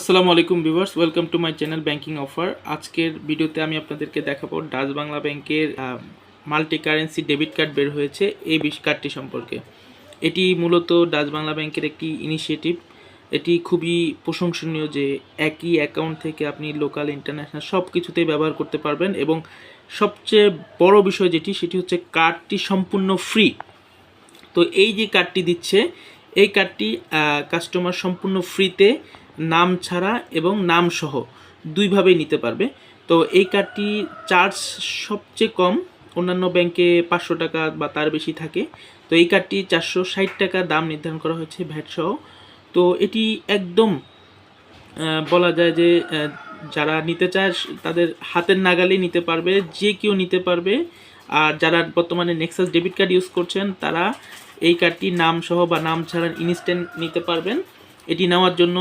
আসসালামু আলাইকুম viewers, welcome to my channel banking offer. আজকের ভিডিওতে আমি আপনাদেরকে দেখাবো ডাচ বাংলা ব্যাংকের মাল্টি কারেন্সি ডেবিট কার্ড বের হয়েছে এই বিশ কার্ডটি সম্পর্কে। এটি মূলত ডাচ বাংলা ব্যাংকের একটি ইনিশিয়েটিভ এটি খুবই প্রশংসনীয় যে একই অ্যাকাউন্ট থেকে আপনি লোকাল ইন্টারন্যাশনাল সব কিছুতেই ব্যবহার করতে পারবেন এবং সবচেয়ে বড় বিষয় যেটি, সেটি হচ্ছে কার্ডটি সম্পূর্ণ ফ্রি তো এই যে কার্ডটি দিচ্ছে, এই কার্ডটি কাস্টমার সম্পূর্ণ ফ্রিতে নাম ছাড়া এবং নাম সহ দুইভাবেই নিতে পারবে। তো এই কার্ডটি চার্জ সবচেয়ে কম, অন্যান্য ব্যাংকে পাঁচশো টাকা বা তার বেশি থাকে। তো এই কার্ডটি চারশো ষাট টাকা দাম নির্ধারণ করা হয়েছে ভ্যাট সহ। তো এটি একদম বলা যায় যে যারা নিতে চায় তাদের হাতের নাগালেই নিতে পারবে, যে কেউ নিতে পারবে। আর যারা বর্তমানে নেক্সাস ডেবিট কার্ড ইউজ করছেন, তারা এই কার্ডটি নাম সহ বা নাম ছাড়া ইনস্ট্যান্ট নিতে পারবেন। এটি নেওয়ার জন্য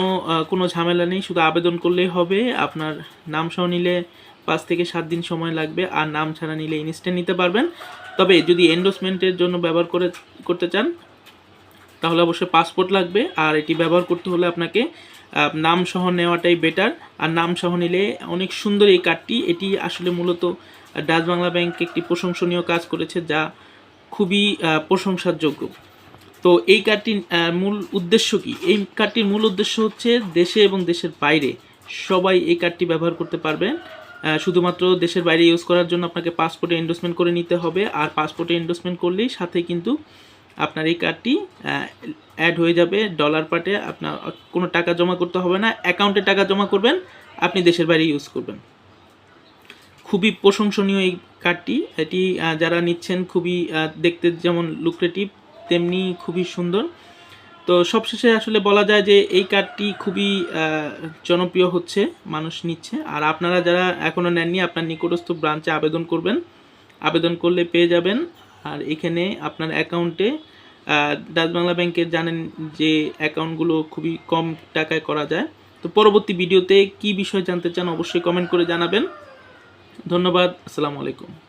কোনো ঝামেলা নেই। শুধু আবেদন করলেই হবে। আপনার নাম সহ নিলে পাঁচ থেকে সাত দিন সময় লাগবে। আর নাম ছাড়া নিলে ইনস্ট্যান্ট নিতে পারবেন। তবে যদি এন্ডোসমেন্টের জন্য ব্যবহার করে, করতে চান, তাহলে অবশ্যই পাসপোর্ট লাগবে। আর এটি ব্যবহার করতে হলে আপনাকে নাম সহ নেওয়াটাই বেটার আর নাম সহ নিলে অনেক সুন্দর এই কার্ডটি। এটি আসলে মূলত ডাচ বাংলা ব্যাংক একটি প্রশংসনীয় কাজ করেছে, যা খুবই প্রশংসার যোগ্য তো এই কার্ডটির মূল উদ্দেশ্য কি? এই কার্ডটির মূল উদ্দেশ্য হচ্ছে দেশে এবং দেশের বাইরে সবাই এই কার্ডটি ব্যবহার করতে পারবেন। শুধুমাত্র দেশের বাইরে ইউজ করার জন্য আপনাকে পাসপোর্টে এন্ডোসমেন্ট করে নিতে হবে আর পাসপোর্টে এন্ডোসমেন্ট করলেই সাথে কিন্তু আপনার এই কার্ডটি অ্যাড হয়ে যাবে। ডলার পার্টে আপনার কোনো টাকা জমা করতে হবে না অ্যাকাউন্টে টাকা জমা করবেন, আপনি দেশের বাইরে ইউজ করবেন। খুবই প্রশংসনীয় এই কার্ডটি এটি যারা নিচ্ছেন খুবই দেখতে যেমন লুক্রেটিভ তেমনি খুবই সুন্দর। তো সবশেষে আসলে বলা যায় যে এই কার্ডটি খুবই জনপ্রিয় হচ্ছে, মানুষ নিচ্ছে। আর আপনারা যারা এখনও নেননি, আপনার নিকটস্থ ব্রাঞ্চে আবেদন করবেন। আবেদন করলে পেয়ে যাবেন। আর এখানে আপনার অ্যাকাউন্টে ডাচ বাংলা ব্যাংকের জানেন যে অ্যাকাউন্টগুলো খুবই কম টাকায় করা যায়। তো পরবর্তী ভিডিওতে কি বিষয় জানতে চান, অবশ্যই কমেন্ট করে জানাবেন। ধন্যবাদ, আসসালামু আলাইকুম।